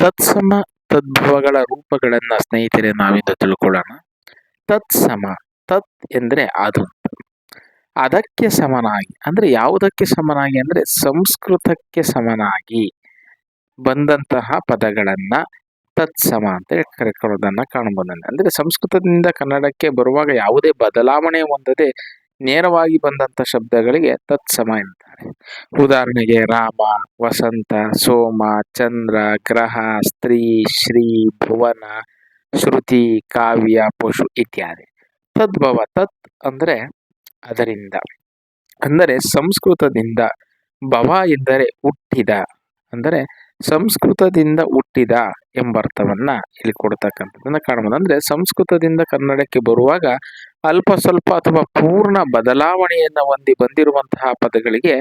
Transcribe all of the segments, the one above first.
ತತ್ಸಮ ತದ್ಭವಗಳ ರೂಪಗಳನ್ನ ಸ್ನೇಹಿತರೆ ನಾವಿಂದು ತಿಳ್ಕೊಳ್ಳೋಣ. ತತ್ಸಮ, ತತ್ ಎಂದರೆ ಅದು ಅದಕ್ಕೆ ಸಮನಾಗಿ, ಅಂದರೆ ಯಾವುದಕ್ಕೆ ಸಮನಾಗಿ ಅಂದರೆ ಸಂಸ್ಕೃತಕ್ಕೆ ಸಮನಾಗಿ ಬಂದಂತಹ ಪದಗಳನ್ನು ತತ್ಸಮ ಅಂತ ಕರ್ಕೊಳ್ಳೋದನ್ನು ಕಾಣಬಹುದನ್ನ ಅಂದರೆ ಸಂಸ್ಕೃತದಿಂದ ಕನ್ನಡಕ್ಕೆ ಬರುವಾಗ ಯಾವುದೇ ಬದಲಾವಣೆ ಹೊಂದದೆ ನೇರವಾಗಿ ಬಂದಂತ ಶಬ್ದಗಳಿಗೆ ತತ್ಸಮ ಎನ್ನುತ್ತಾರೆ ಉದಾಹರಣೆಗೆ ರಾಮ, ವಸಂತ, ಸೋಮ, ಚಂದ್ರ, ಗ್ರಹ, ಸ್ತ್ರೀ, ಶ್ರೀ, ಭುವನ, ಶ್ರುತಿ, ಕಾವ್ಯ, ಪಶು ಇತ್ಯಾದಿ. ತದ್ಭವ ತತ್ ಅಂದ್ರೆ ಅದರಿಂದ. ಅಂದರೆ ಸಂಸ್ಕೃತದಿಂದ ಭವ ಎಂದರೆ ಹುಟ್ಟಿದ. ಅಂದರೆ ಸಂಸ್ಕೃತದಿಂದ ಹುಟ್ಟಿದ ಎಂಬರ್ಥವನ್ನ ಇಲ್ಲಿ ಕೊಡ್ತಕ್ಕಂಥದ್ದನ್ನ ಕಾಣಬಹುದು ಅಂದ್ರೆ ಸಂಸ್ಕೃತದಿಂದ ಕನ್ನಡಕ್ಕೆ ಬರುವಾಗ ಅಲ್ಪ ಸ್ವಲ್ಪ ಅಥವಾ ಪೂರ್ಣ ಬದಲಾವಣೆಯನ್ನು ಹೊಂದಿ ಬಂದಿರುವಂತಹ ಪದಗಳಿಗೆ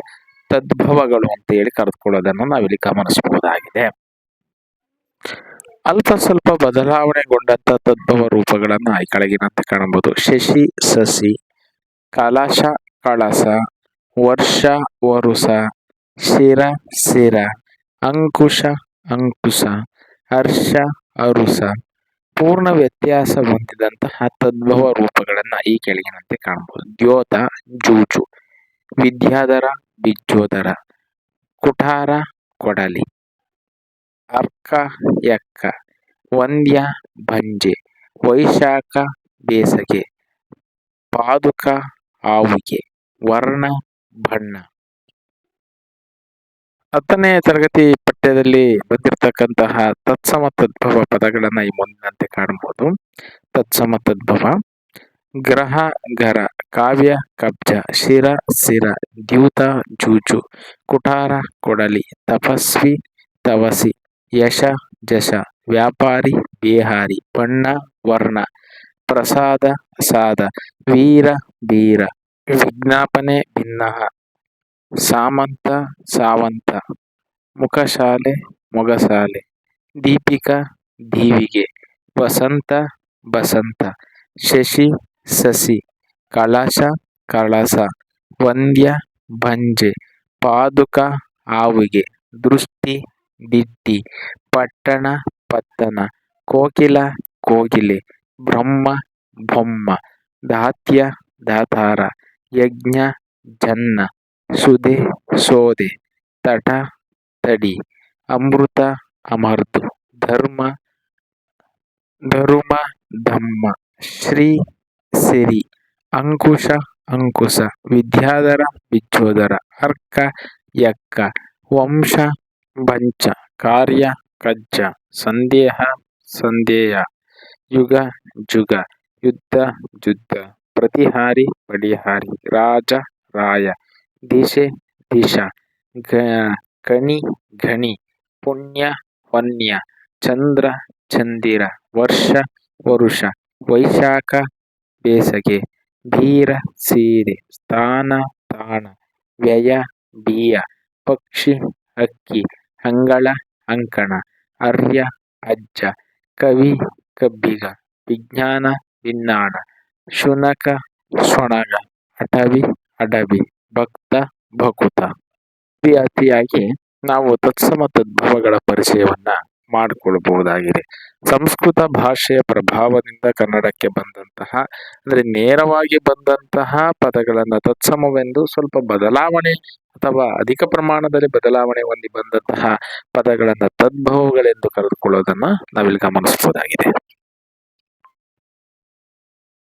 ತದ್ಭವಗಳು ಅಂತ ಹೇಳಿ ಕರೆದುಕೊಳ್ಳೋದನ್ನು ನಾವಿಲ್ಲಿ ಗಮನಿಸಬಹುದಾಗಿದೆ. ಅಲ್ಪ ಸ್ವಲ್ಪ ಬದಲಾವಣೆಗೊಂಡಂತ ತದ್ಭವ ರೂಪಗಳನ್ನು ಈ ಕೆಳಗಿನಂತೆ ಕಾಣಬಹುದು. ಶಶಿ, ಸಸಿ, ಕಲಾಶ, ಕಳಸ, ವರ್ಷ, ವರುಸ, ಶಿರ ಶಿರ ಅಂಕುಶ ಅಂಕುಶ ಹರ್ಷ, ಅರುಸ ಪೂರ್ಣ ವ್ಯತ್ಯಾಸ ಹೊಂದಿದಂತಹ ತದ್ಭವ ರೂಪಗಳನ್ನ ಈ ಕೆಳಗಿನಂತೆ ಕಾಣಬಹುದು ದ್ಯೋತ, ಜೂಜು, ವಿದ್ಯಾಧರ ಬಿಜ್ಜೋದರ ಕುಠಾರ, ಕೊಡಲಿ, ಅರ್ಕ ಎಕ್ಕ ವಂದ್ಯ ಭಂಜೆ, ವೈಶಾಖ, ಬೇಸಗೆ, ಪಾದುಕ, ಆವುಗೆ, ವರ್ಣ ಬಣ್ಣ ಹತ್ತನೇ ತರಗತಿ ಪಠ್ಯದಲ್ಲಿ ಬಂದಿರತಕ್ಕಂತಹ ತತ್ಸಮ ತದ್ಭವ ಪದಗಳನ್ನ ಈ ಮುಂದಿನಂತೆ ಕಾಣಬಹುದು. ತತ್ಸಮ ತದ್ಭವ ಗ್ರಹ ಗರ ಕಾವ್ಯ, ಕಬ್ಜ, ಶಿರ, ಸಿರ, ದ್ಯೂತ, ಜೂಜು, ಕುಟಾರ, ಕೊಡಲಿ, ತಪಸ್ವಿ, ತವಸಿ, ಯಶ, ಜಶ, ವ್ಯಾಪಾರಿ, ಬಿಹಾರಿ, ಬಣ್ಣ, ವರ್ಣ, ಪ್ರಸಾದ, ಸಾದ, ವೀರ, ಬೀರ, ವಿಜ್ಞಾಪನೆ ಭಿನ್ನ ಸಾಮಂತ, ಸಾವಂತ. ಮುಖಶಾಲೆ ಮೊಗಸಾಲೆ ದೀಪಿಕಾ, ದೀವಿಗೆ. ವಸಂತ, ಬಸಂತ. ಶಶಿ, ಸಸಿ. ಕಳಶ, ಕಳಸ. ವಂದ್ಯ, ಭಂಜೆ. ಪಾದುಕ, ಆವಿಗೆ. ದೃಷ್ಟಿ, ದಿಟ್ಟಿ. ಪಟ್ಟಣ, ಪತ್ತನ. ಕೋಕಿಲ, ಕೋಗಿಲೆ. ಬ್ರಹ್ಮ ಬೊಮ್ಮ ದಾತ್ಯ, ದಾತಾರ. ಯಜ್ಞ, ಜನ್ನ. ಸುದೆ, ಸೋದೆ. ತಟ ತಡಿ ಅಮೃತ, ಅಮರ್ದು, ಧರ್ಮ ಧರುಮ ಧಮ್ಮ, ಶ್ರೀ, ಸಿರಿ, ಅಂಕುಶ ಅಂಕುಶ, ವಿದ್ಯಾಧರ ಬಿಚ್ಚೋದರ ಅರ್ಕ, ಯಕ್ಕ, ವಂಶ ಬಂಚ ಕಾರ್ಯ, ಕಜ್ಜ, ಸಂದೇಹ, ಸಂದೇಯ, ಯುಗ, ಜುಗ, ಯುದ್ಧ ಜುದ್ಧ ಪ್ರತಿಹಾರಿ, ಪಡಿಹಾರಿ, ರಾಜ, ರಾಯ, ದಿಶೆ, ದಿಶ ಕಣಿ ಘಣಿ ಪುಣ್ಯ ವನ್ಯ ಚಂದ್ರ ಚಂದಿರ ವರ್ಷ ವರುಷ ವೈಶಾಖ ಬೇಸಗೆ ಧೀರ ಸೀರೆ ಸ್ಥಾನ ತಾಣ ವ್ಯಯ ಬೀಯ ಪಕ್ಷಿ ಅಕ್ಕಿ ಅಂಗಳ ಅಂಕಣ ಅರ್ಯ ಅಜ್ಜ ಕವಿ ಕಬ್ಬಿಗ ವಿಜ್ಞಾನ ವಿಜ್ಞಾನ ಶುನಕ ಶೊಣಗ ಅಟವಿ ಅಡವಿ ಭಕ್ತ ಭಕುತ ಈ ಅತಿಯಾಗಿ ನಾವು ತತ್ಸಮ ತದ್ಭವಗಳ ಪರಿಚಯವನ್ನ ಮಾಡಿಕೊಳ್ಬಹುದಾಗಿದೆ. ಸಂಸ್ಕೃತ ಭಾಷೆಯ ಪ್ರಭಾವದಿಂದ ಕನ್ನಡಕ್ಕೆ ಬಂದಂತಹ, ಅಂದರೆ ನೇರವಾಗಿ ಬಂದಂತಹ ಪದಗಳನ್ನು ತತ್ಸಮವೆಂದು ಸ್ವಲ್ಪ ಬದಲಾವಣೆ ಅಥವಾ ಅಧಿಕ ಪ್ರಮಾಣದಲ್ಲಿ ಬದಲಾವಣೆ ಹೊಂದಿ ಬಂದಂತಹ ಪದಗಳನ್ನು ತದ್ಭವಗಳೆಂದು ಕರೆದುಕೊಳ್ಳೋದನ್ನ ನಾವಿಲ್ಲಿ ಗಮನಿಸಬಹುದಾಗಿದೆ.